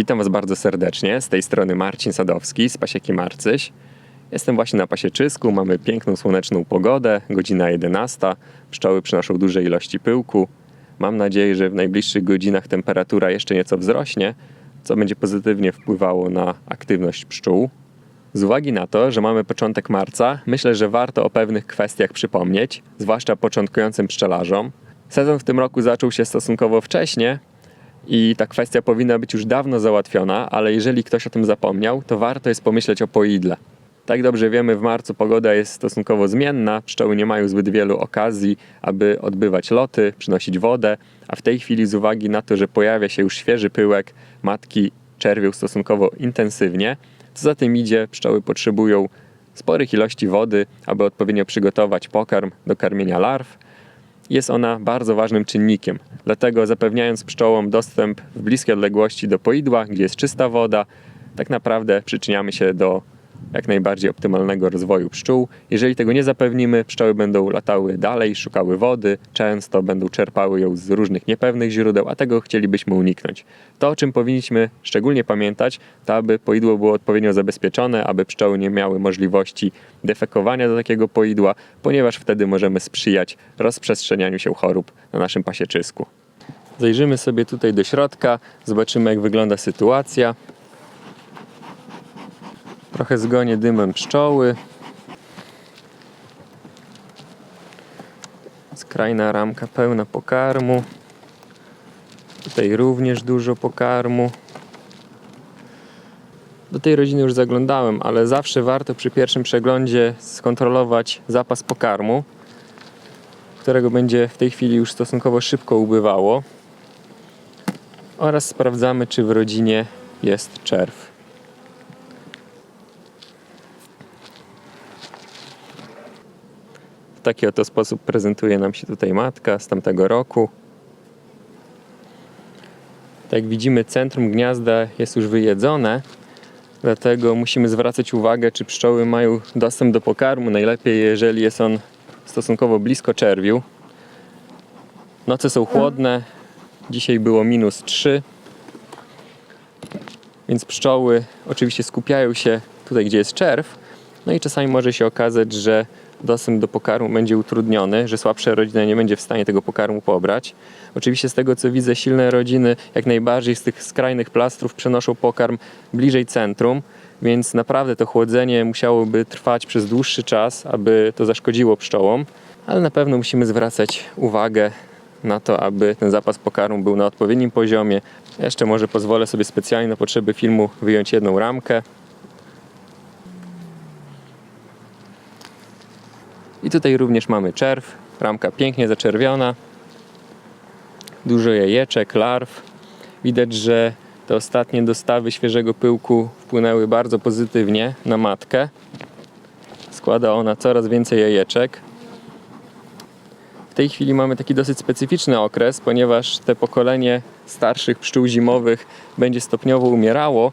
Witam Was bardzo serdecznie. Z tej strony Marcin Sadowski z Pasieki Marcyś. Jestem właśnie na Pasieczysku, mamy piękną słoneczną pogodę, godzina 11. Pszczoły przynoszą duże ilości pyłku. Mam nadzieję, że w najbliższych godzinach temperatura jeszcze nieco wzrośnie, co będzie pozytywnie wpływało na aktywność pszczół. Z uwagi na to, że mamy początek marca, myślę, że warto o pewnych kwestiach przypomnieć, zwłaszcza początkującym pszczelarzom. Sezon w tym roku zaczął się stosunkowo wcześnie i ta kwestia powinna być już dawno załatwiona, ale jeżeli ktoś o tym zapomniał, to warto jest pomyśleć o poidle. Tak dobrze wiemy, w marcu pogoda jest stosunkowo zmienna, pszczoły nie mają zbyt wielu okazji, aby odbywać loty, przynosić wodę, a w tej chwili z uwagi na to, że pojawia się już świeży pyłek, matki czerwią stosunkowo intensywnie, co za tym idzie, pszczoły potrzebują sporych ilości wody, aby odpowiednio przygotować pokarm do karmienia larw. Jest ona bardzo ważnym czynnikiem, dlatego zapewniając pszczołom dostęp w bliskie odległości do poidła, gdzie jest czysta woda, tak naprawdę przyczyniamy się do jak najbardziej optymalnego rozwoju pszczół. Jeżeli tego nie zapewnimy, pszczoły będą latały dalej, szukały wody, często będą czerpały ją z różnych niepewnych źródeł, a tego chcielibyśmy uniknąć. To, o czym powinniśmy szczególnie pamiętać, to aby poidło było odpowiednio zabezpieczone, aby pszczoły nie miały możliwości defekowania do takiego poidła, ponieważ wtedy możemy sprzyjać rozprzestrzenianiu się chorób na naszym pasieczysku. Zajrzymy sobie tutaj do środka, zobaczymy jak wygląda sytuacja. Trochę zgonię dymem pszczoły. Skrajna ramka pełna pokarmu. Tutaj również dużo pokarmu. Do tej rodziny już zaglądałem, ale zawsze warto przy pierwszym przeglądzie skontrolować zapas pokarmu, którego będzie w tej chwili już stosunkowo szybko ubywało. Oraz sprawdzamy, czy w rodzinie jest czerw. W taki oto sposób prezentuje nam się tutaj matka z tamtego roku. Tak jak widzimy, centrum gniazda jest już wyjedzone, dlatego musimy zwracać uwagę, czy pszczoły mają dostęp do pokarmu. Najlepiej, jeżeli jest on stosunkowo blisko czerwiu. Noce są chłodne, dzisiaj było minus 3, więc pszczoły oczywiście skupiają się tutaj, gdzie jest czerw. No i czasami może się okazać, że dostęp do pokarmu będzie utrudniony, że słabsza rodzina nie będzie w stanie tego pokarmu pobrać. Oczywiście z tego co widzę, silne rodziny jak najbardziej z tych skrajnych plastrów przenoszą pokarm bliżej centrum, więc naprawdę to chłodzenie musiałoby trwać przez dłuższy czas, aby to zaszkodziło pszczołom, ale na pewno musimy zwracać uwagę na to, aby ten zapas pokarmu był na odpowiednim poziomie. Jeszcze może pozwolę sobie specjalnie na potrzeby filmu wyjąć jedną ramkę. I tutaj również mamy czerw, ramka pięknie zaczerwiona, dużo jajeczek, larw. Widać, że te ostatnie dostawy świeżego pyłku wpłynęły bardzo pozytywnie na matkę. Składa ona coraz więcej jajeczek. W tej chwili mamy taki dosyć specyficzny okres, ponieważ te pokolenie starszych pszczół zimowych będzie stopniowo umierało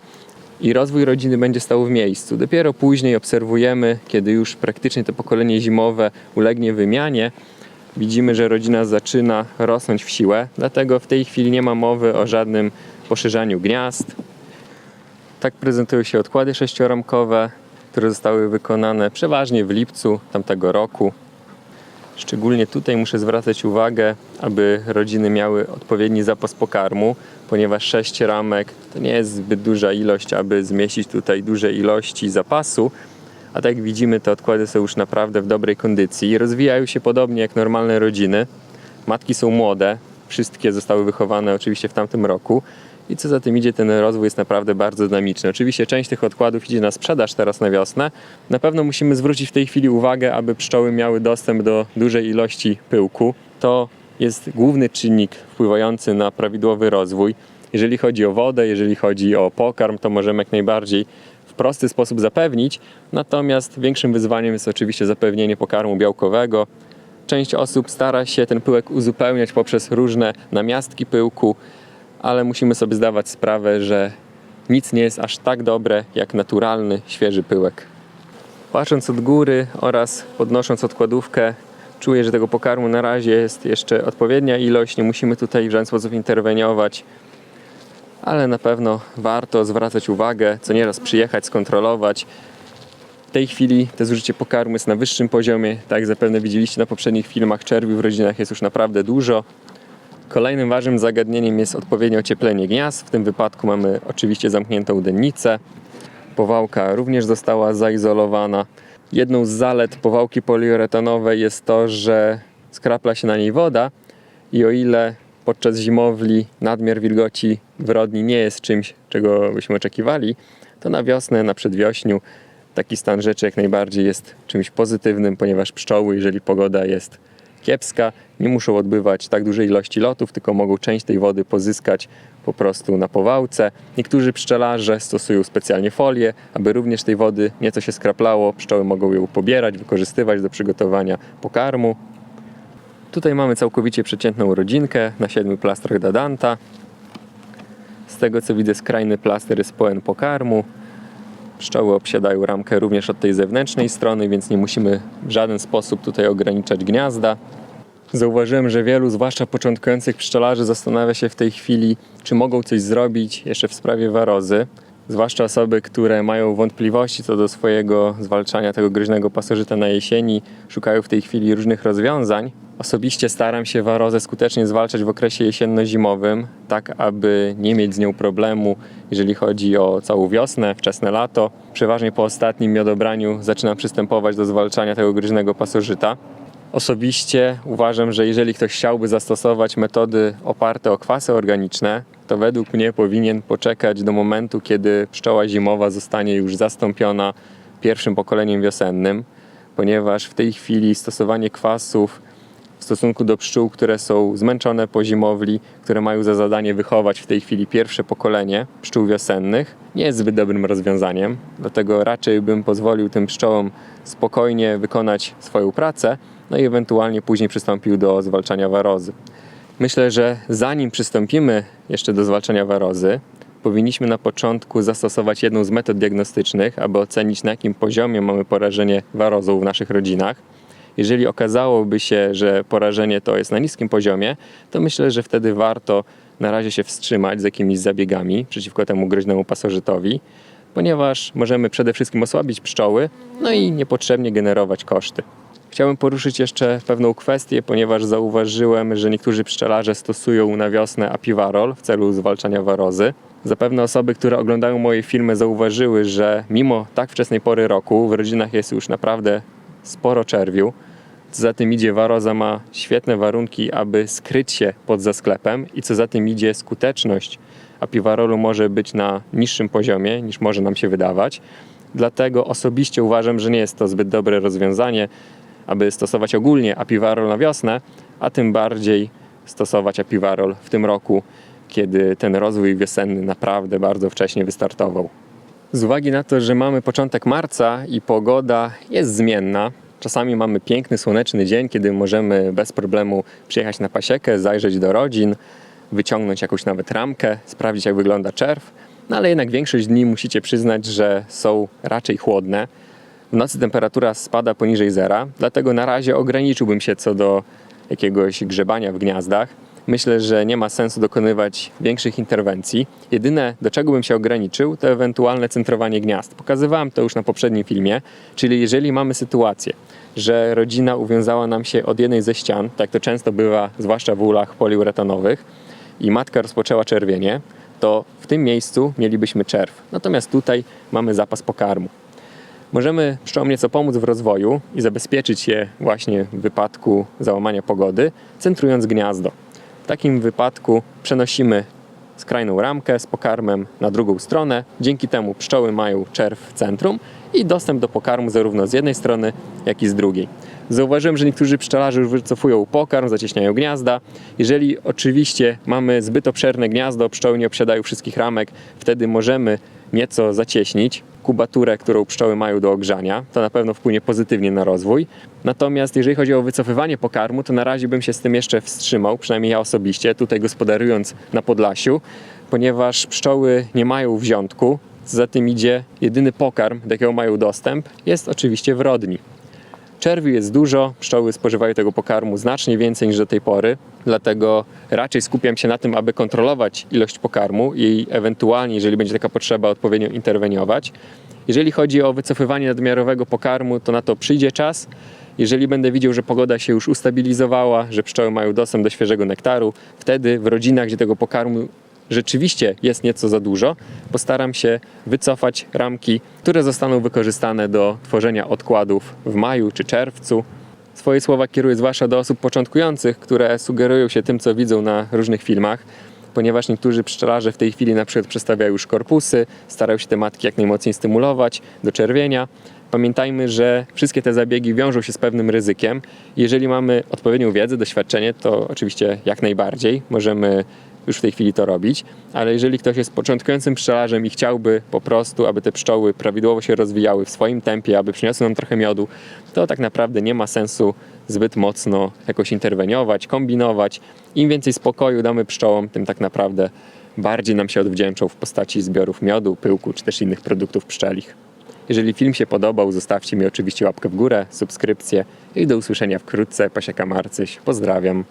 i rozwój rodziny będzie stał w miejscu. Dopiero później obserwujemy, kiedy już praktycznie to pokolenie zimowe ulegnie wymianie, widzimy, że rodzina zaczyna rosnąć w siłę, dlatego w tej chwili nie ma mowy o żadnym poszerzaniu gniazd. Tak prezentują się odkłady sześcioramkowe, które zostały wykonane przeważnie w lipcu tamtego roku. Szczególnie tutaj muszę zwracać uwagę, aby rodziny miały odpowiedni zapas pokarmu, ponieważ 6 ramek to nie jest zbyt duża ilość, aby zmieścić tutaj duże ilości zapasu. A tak jak widzimy, te odkłady są już naprawdę w dobrej kondycji i rozwijają się podobnie jak normalne rodziny. Matki są młode, wszystkie zostały wychowane oczywiście w tamtym roku. I co za tym idzie, ten rozwój jest naprawdę bardzo dynamiczny. Oczywiście część tych odkładów idzie na sprzedaż teraz na wiosnę. Na pewno musimy zwrócić w tej chwili uwagę, aby pszczoły miały dostęp do dużej ilości pyłku. To jest główny czynnik wpływający na prawidłowy rozwój. Jeżeli chodzi o wodę, jeżeli chodzi o pokarm, to możemy jak najbardziej w prosty sposób zapewnić. Natomiast większym wyzwaniem jest oczywiście zapewnienie pokarmu białkowego. Część osób stara się ten pyłek uzupełniać poprzez różne namiastki pyłku, ale musimy sobie zdawać sprawę, że nic nie jest aż tak dobre jak naturalny, świeży pyłek. Patrząc od góry oraz podnosząc odkładówkę, czuję, że tego pokarmu na razie jest jeszcze odpowiednia ilość, nie musimy tutaj w żaden sposób interweniować. ale na pewno warto zwracać uwagę, co nieraz przyjechać, skontrolować. W tej chwili to zużycie pokarmu jest na wyższym poziomie. Tak jak zapewne widzieliście na poprzednich filmach, czerwi w rodzinach jest już naprawdę dużo. Kolejnym ważnym zagadnieniem jest odpowiednie ocieplenie gniazd. W tym wypadku mamy oczywiście zamkniętą dennicę. Powałka również została zaizolowana. Jedną z zalet powałki poliuretanowej jest to, że skrapla się na niej woda i o ile podczas zimowli nadmiar wilgoci w rodni nie jest czymś, czego byśmy oczekiwali, to na wiosnę, na przedwiośniu taki stan rzeczy jak najbardziej jest czymś pozytywnym, ponieważ pszczoły, jeżeli pogoda jest kiepska, nie muszą odbywać tak dużej ilości lotów, tylko mogą część tej wody pozyskać po prostu na powałce. Niektórzy pszczelarze stosują specjalnie folię, aby również tej wody nieco się skraplało. Pszczoły mogą ją pobierać, wykorzystywać do przygotowania pokarmu. Tutaj mamy całkowicie przeciętną rodzinkę na siedmiu plastrach Dadanta. Z tego co widzę skrajny plaster jest pełen pokarmu. Pszczoły obsiadają ramkę również od tej zewnętrznej strony, więc nie musimy w żaden sposób tutaj ograniczać gniazda. Zauważyłem, że wielu, zwłaszcza początkujących pszczelarzy, zastanawia się w tej chwili, czy mogą coś zrobić jeszcze w sprawie warozy. Zwłaszcza osoby, które mają wątpliwości co do swojego zwalczania tego groźnego pasożyta na jesieni, szukają w tej chwili różnych rozwiązań. Osobiście staram się warozę skutecznie zwalczać w okresie jesienno-zimowym, tak aby nie mieć z nią problemu, jeżeli chodzi o całą wiosnę, wczesne lato. Przeważnie po ostatnim miodobraniu zaczynam przystępować do zwalczania tego groźnego pasożyta. Osobiście uważam, że jeżeli ktoś chciałby zastosować metody oparte o kwasy organiczne, to według mnie powinien poczekać do momentu, kiedy pszczoła zimowa zostanie już zastąpiona pierwszym pokoleniem wiosennym, ponieważ w tej chwili stosowanie kwasów w stosunku do pszczół, które są zmęczone po zimowli, które mają za zadanie wychować w tej chwili pierwsze pokolenie pszczół wiosennych, nie jest zbyt dobrym rozwiązaniem. Dlatego raczej bym pozwolił tym pszczołom spokojnie wykonać swoją pracę, no i ewentualnie później przystąpił do zwalczania warozy. Myślę, że zanim przystąpimy jeszcze do zwalczania warozy, powinniśmy na początku zastosować jedną z metod diagnostycznych, aby ocenić na jakim poziomie mamy porażenie warozą w naszych rodzinach. Jeżeli okazałoby się, że porażenie to jest na niskim poziomie, to myślę, że wtedy warto na razie się wstrzymać z jakimiś zabiegami przeciwko temu groźnemu pasożytowi, ponieważ możemy przede wszystkim osłabić pszczoły, no i niepotrzebnie generować koszty. Chciałbym poruszyć jeszcze pewną kwestię, ponieważ zauważyłem, że niektórzy pszczelarze stosują na wiosnę apiwarol w celu zwalczania warozy. Zapewne osoby, które oglądają moje filmy, zauważyły, że mimo tak wczesnej pory roku w rodzinach jest już naprawdę sporo czerwiu. Co za tym idzie, waroza ma świetne warunki, aby skryć się pod zasklepem i co za tym idzie, skuteczność apiwarolu może być na niższym poziomie niż może nam się wydawać. Dlatego osobiście uważam, że nie jest to zbyt dobre rozwiązanie, aby stosować ogólnie apiwarol na wiosnę, a tym bardziej stosować apiwarol w tym roku, kiedy ten rozwój wiosenny naprawdę bardzo wcześnie wystartował. Z uwagi na to, że mamy początek marca i pogoda jest zmienna, czasami mamy piękny, słoneczny dzień, kiedy możemy bez problemu przyjechać na pasiekę, zajrzeć do rodzin, wyciągnąć jakąś nawet ramkę, sprawdzić jak wygląda czerw, no ale jednak większość dni musicie przyznać, że są raczej chłodne. W nocy temperatura spada poniżej zera, dlatego na razie ograniczyłbym się co do jakiegoś grzebania w gniazdach. Myślę, że nie ma sensu dokonywać większych interwencji. Jedyne, do czego bym się ograniczył, to ewentualne centrowanie gniazd. Pokazywałem to już na poprzednim filmie, czyli jeżeli mamy sytuację, że rodzina uwiązała nam się od jednej ze ścian, tak to często bywa, zwłaszcza w ulach poliuretanowych, i matka rozpoczęła czerwienie, to w tym miejscu mielibyśmy czerw. Natomiast tutaj mamy zapas pokarmu. Możemy pszczołom nieco pomóc w rozwoju i zabezpieczyć je właśnie w wypadku załamania pogody, centrując gniazdo. W takim wypadku przenosimy skrajną ramkę z pokarmem na drugą stronę. Dzięki temu pszczoły mają czerw w centrum i dostęp do pokarmu zarówno z jednej strony, jak i z drugiej. Zauważyłem, że niektórzy pszczelarze już wycofują pokarm, zacieśniają gniazda. Jeżeli oczywiście mamy zbyt obszerne gniazdo, pszczoły nie obsiadają wszystkich ramek, wtedy możemy nieco zacieśnić kubaturę, którą pszczoły mają do ogrzania. To na pewno wpłynie pozytywnie na rozwój. Natomiast jeżeli chodzi o wycofywanie pokarmu, to na razie bym się z tym jeszcze wstrzymał, przynajmniej ja osobiście, tutaj gospodarując na Podlasiu, ponieważ pszczoły nie mają wziątku. Za tym idzie, jedyny pokarm, do jakiego mają dostęp, jest oczywiście w rodni. Czerwi jest dużo, pszczoły spożywają tego pokarmu znacznie więcej niż do tej pory, dlatego raczej skupiam się na tym, aby kontrolować ilość pokarmu i ewentualnie, jeżeli będzie taka potrzeba, odpowiednio interweniować. Jeżeli chodzi o wycofywanie nadmiarowego pokarmu, to na to przyjdzie czas. Jeżeli będę widział, że pogoda się już ustabilizowała, że pszczoły mają dostęp do świeżego nektaru, wtedy w rodzinach, gdzie tego pokarmu rzeczywiście jest nieco za dużo, postaram się wycofać ramki, które zostaną wykorzystane do tworzenia odkładów w maju czy czerwcu. Swoje słowa kieruję zwłaszcza do osób początkujących, które sugerują się tym, co widzą na różnych filmach, ponieważ niektórzy pszczelarze w tej chwili na przykład przestawiają już korpusy, starają się te matki jak najmocniej stymulować do czerwienia. Pamiętajmy, że wszystkie te zabiegi wiążą się z pewnym ryzykiem. Jeżeli mamy odpowiednią wiedzę, doświadczenie, to oczywiście jak najbardziej możemy już w tej chwili to robić, ale jeżeli ktoś jest początkującym pszczelarzem i chciałby po prostu, aby te pszczoły prawidłowo się rozwijały w swoim tempie, aby przyniosły nam trochę miodu, to tak naprawdę nie ma sensu zbyt mocno jakoś interweniować, kombinować. Im więcej spokoju damy pszczołom, tym tak naprawdę bardziej nam się odwdzięczą w postaci zbiorów miodu, pyłku czy też innych produktów pszczelich. Jeżeli film się podobał, zostawcie mi oczywiście łapkę w górę, subskrypcję i do usłyszenia wkrótce. Pasieka Marcyś, pozdrawiam.